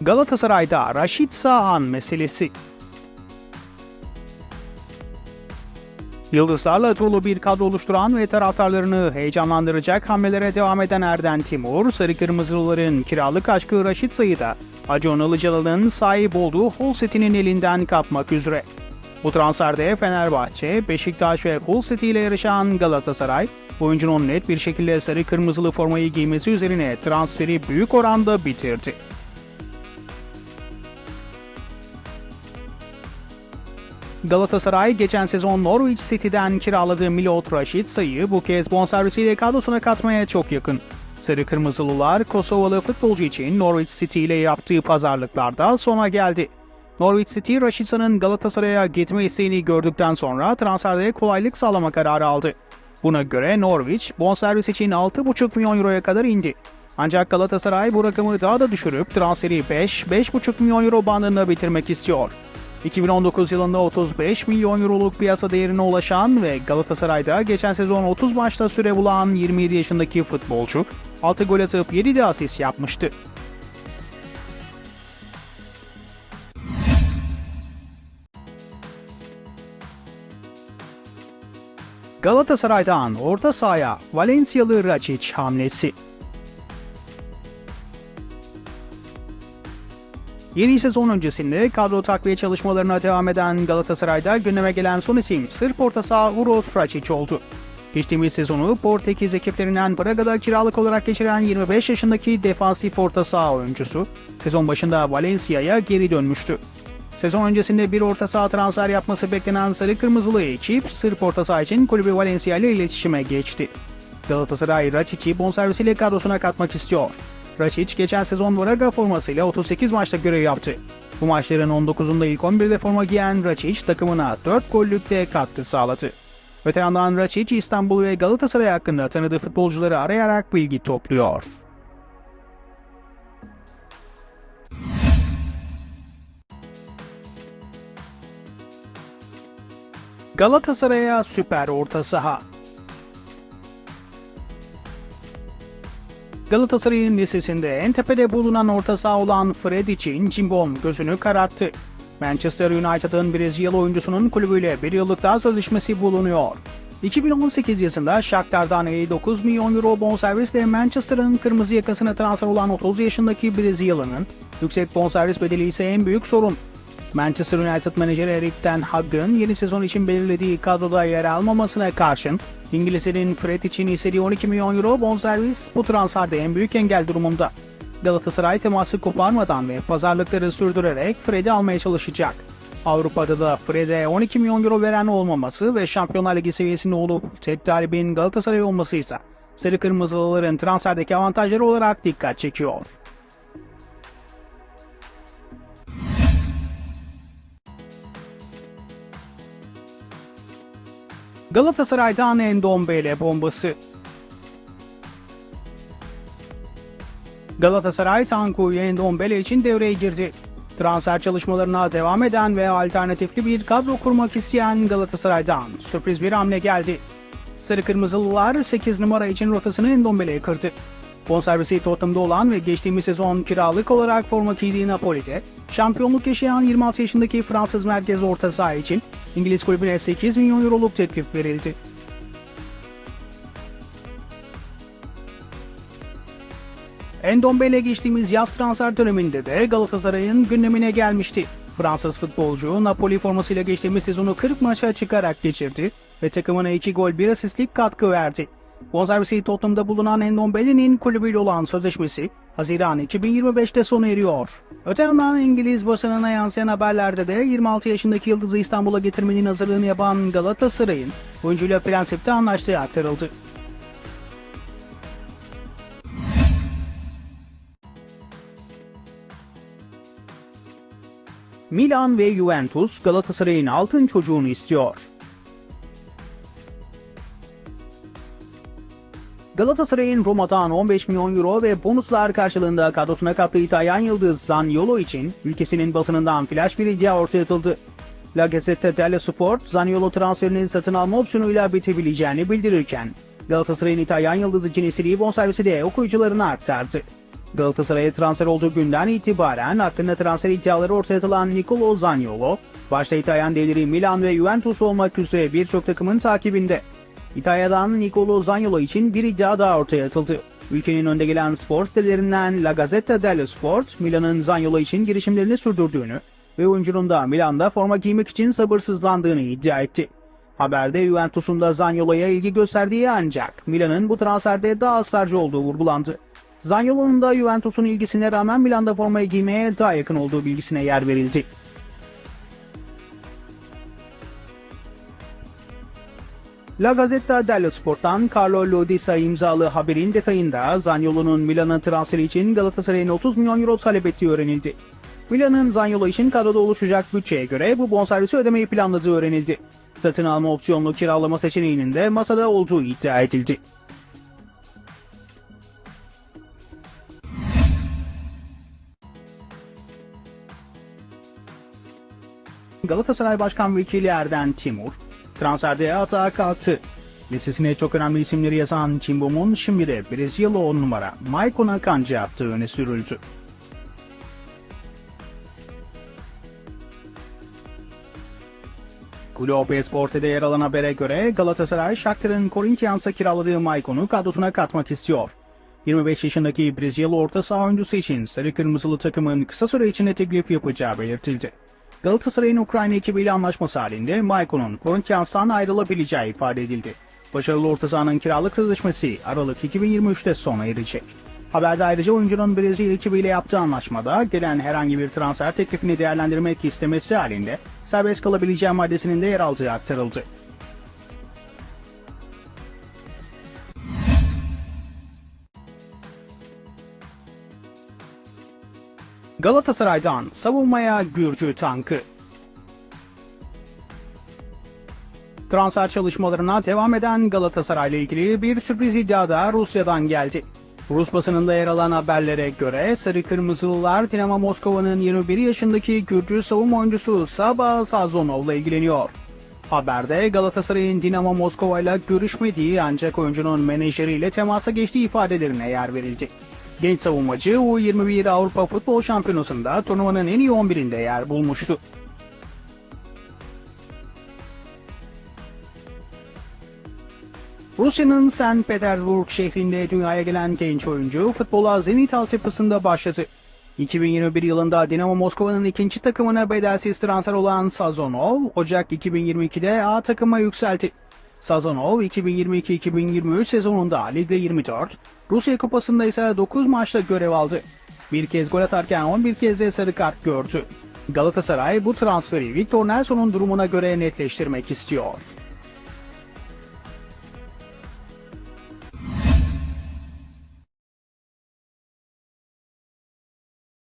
Galatasaray'da Raşit Sağan meselesi. Yıldızlarla dolu bir kadro oluşturan ve taraftarlarını heyecanlandıracak hamlelere devam eden Erden Timur, Sarı Kırmızılıların kiralık aşkı Raşit Sayı'da Acun Ilıcalı'nın sahip olduğu Hull City'nin elinden kapmak üzere. Bu transferde Fenerbahçe, Beşiktaş ve City ile yarışan Galatasaray, oyuncunun net bir şekilde sarı kırmızılı formayı giymesi üzerine transferi büyük oranda bitirdi. Galatasaray geçen sezon Norwich City'den kiraladığı Milot Raşit sayı bu kez bonservisiyle kadrosuna katmaya çok yakın. Sarı Kırmızılılar Kosovalı futbolcu için Norwich City ile yaptığı pazarlıklarda sona geldi. Norwich City, Raşitsa'nın Galatasaray'a gitme isteğini gördükten sonra transferde kolaylık sağlama kararı aldı. Buna göre Norwich, bonservis için 6,5 milyon euroya kadar indi. Ancak Galatasaray bu rakamı daha da düşürüp transferi 5-5,5 milyon euro bandında bitirmek istiyor. 2019 yılında 35 milyon euroluk piyasa değerine ulaşan ve Galatasaray'da geçen sezon 30 maçta süre bulan 27 yaşındaki futbolcu 6 gol atıp 7 de asist yapmıştı. Galatasaray'dan orta sahaya Valencialı Racic hamlesi. Yeni sezon öncesinde kadro takviye çalışmalarına devam eden Galatasaray'da gündeme gelen son isim Sırp orta saha Uros Racic oldu. Geçtiğimiz sezonu Portekiz ekiplerinden Braga'da kiralık olarak geçiren 25 yaşındaki defansif orta saha oyuncusu sezon başında Valencia'ya geri dönmüştü. Sezon öncesinde bir orta saha transfer yapması beklenen Sarı Kırmızılı ekip Sırp orta saha için kulübü Valencia ile iletişime geçti. Galatasaray Racic'i bonservisiyle kadrosuna katmak istiyor. Racic geçen sezon Braga formasıyla 38 maçta görev yaptı. Bu maçların 19'unda ilk 11'de forma giyen Racic takımına 4 gollükte katkı sağladı. Öte yandan Racic İstanbul ve Galatasaray hakkında tanıdığı futbolcuları arayarak bilgi topluyor. Galatasaray'a süper orta saha. Galatasaray'ın listesinde en tepede bulunan orta saha olan Fred için Cimbom gözünü kararttı. Manchester United'ın Brezilyalı oyuncusunun kulübüyle bir yıllık daha sözleşmesi bulunuyor. 2018 yazında Shakhtar'dan 59 milyon euro bonservisle Manchester'ın kırmızı yakasına transfer olan 30 yaşındaki Brezilyalı'nın yüksek bonservis bedeli ise en büyük sorun. Manchester United menajeri Erik Ten Hag'ın yeni sezon için belirlediği kadroda yer almamasına karşın İngilizlerin Fred için istediği 12 milyon euro bonservis bu transferde en büyük engel durumunda. Galatasaray teması koparmadan ve pazarlıkları sürdürerek Fred'i almaya çalışacak. Avrupa'da da Fred'e 12 milyon euro veren olmaması ve Şampiyonlar Ligi seviyesinde olup tek talibin Galatasaray olması ise Sarı Kırmızılıların transferdeki avantajları olarak dikkat çekiyor. Galatasaray'dan Endombele bombası. Galatasaray Tanku Endombele için devreye girdi. Transfer çalışmalarına devam eden ve alternatifli bir kadro kurmak isteyen Galatasaray'dan sürpriz bir hamle geldi. Sarı Kırmızılılar 8 numara için rotasını Endombele'ye kırdı. Bonservisi Tottenham'da olan ve geçtiğimiz sezon kiralık olarak forma giydiği Napoli'de, şampiyonluk yaşayan 26 yaşındaki Fransız merkez orta saha için İngiliz kulübüne 8 milyon euroluk teklif verildi. Endombele geçtiğimiz yaz transfer döneminde de Galatasaray'ın gündemine gelmişti. Fransız futbolcu Napoli formasıyla geçtiğimiz sezonu 40 maça çıkarak geçirdi ve takımına 2 gol 1 asistlik katkı verdi. Bonservisi Tottenham'da bulunan Endombele'nin kulübüyle olan sözleşmesi Haziran 2025'te sona eriyor. Öte yandan İngiliz basınına yansıyan haberlerde de 26 yaşındaki Yıldız'ı İstanbul'a getirmenin hazırlığını yapan Galatasaray'ın oyuncuyla prensipte anlaştığı aktarıldı. Milan ve Juventus Galatasaray'ın altın çocuğunu istiyor. Galatasaray'ın Roma'dan 15 milyon euro ve bonuslar karşılığında kadrosuna kattığı İtalyan yıldız Zaniolo için ülkesinin basınından flash bir iddia ortaya atıldı. La Gazzetta dello Sport, Zaniolo transferinin satın alma opsiyonuyla bitebileceğini bildirirken, Galatasaray'ın İtalyan yıldız için istediği bonservisi de okuyucularına aktardı. Galatasaray'a transfer olduğu günden itibaren hakkında transfer iddiaları ortaya atılan Nicolo Zaniolo, başta İtalyan devleri Milan ve Juventus olmak üzere birçok takımın takibinde. İtalya'dan Nicolo Zaniolo için bir iddia daha ortaya atıldı. Ülkenin önde gelen spor sitelerinden La Gazzetta dello Sport, Milan'ın Zaniolo için girişimlerini sürdürdüğünü ve oyuncunun da Milan'da forma giymek için sabırsızlandığını iddia etti. Haberde Juventus'un da Zaniolo'ya ilgi gösterdiği ancak Milan'ın bu transferde daha ısrarcı olduğu vurgulandı. Zaniolo'nun da Juventus'un ilgisine rağmen Milan'da formayı giymeye daha yakın olduğu bilgisine yer verildi. La Gazzetta dello Sport'tan Carlo Lodisa imzalı haberin detayında Zaniolo'nun Milan'a transferi için Galatasaray'ın 30 milyon euro talep ettiği öğrenildi. Milan'ın Zaniolo için kadroda oluşacak bütçeye göre bu bonservisi ödemeyi planladığı öğrenildi. Satın alma opsiyonlu kiralama seçeneğinin de masada olduğu iddia edildi. Galatasaray Başkan Vekili Erden Timur, transferde hata kalktı. Listesine çok önemli isimleri yazan Timbom'un şimdi de Brezilyalı 10 numara Maicon Akanji yaptığı öne sürüldü. Globo Esporte'de yer alan habere göre Galatasaray Shakhtar'ın Corinthians'a kiraladığı Maicon'u kadrosuna katmak istiyor. 25 yaşındaki Brezilyalı orta saha oyuncusu için sarı kırmızılı takımın kısa süre içinde teklif yapacağı belirtildi. Galatasaray'ın Ukrayna ekibiyle anlaşması halinde Maicon'un Corinthians'tan ayrılabileceği ifade edildi. Başarılı orta sahanın kiralık sözleşmesi Aralık 2023'te sona erecek. Haberde ayrıca oyuncunun Brezilya ekibiyle yaptığı anlaşmada gelen herhangi bir transfer teklifini değerlendirmek istemesi halinde serbest kalabileceği maddesinin de yer aldığı aktarıldı. Galatasaray'dan savunmaya Gürcü tankı. Transfer çalışmalarına devam eden Galatasaray ile ilgili bir sürpriz iddia da Rusya'dan geldi. Rus basınında yer alan haberlere göre Sarı Kırmızılılar Dinamo Moskova'nın 21 yaşındaki Gürcü savunma oyuncusu Saba Sazonov'la ilgileniyor. Haberde Galatasaray'ın Dinamo Moskova ile görüşmediği ancak oyuncunun menajeriyle temasa geçtiği ifadelerine yer verildi. Genç savunmacı U21 Avrupa Futbol Şampiyonası'nda turnuvanın en iyi 11'inde yer bulmuştu. Rusya'nın St. Petersburg şehrinde dünyaya gelen genç oyuncu futbola Zenit altyapısında başladı. 2021 yılında Dinamo Moskova'nın ikinci takımına bedelsiz transfer olan Sazonov, Ocak 2022'de A takıma yükseldi. Sazonov 2022-2023 sezonunda Ligde 24, Rusya Kupası'nda ise 9 maçta görev aldı. Bir kez gol atarken 11 kez de sarı kart gördü. Galatasaray bu transferi Victor Nelson'un durumuna göre netleştirmek istiyor.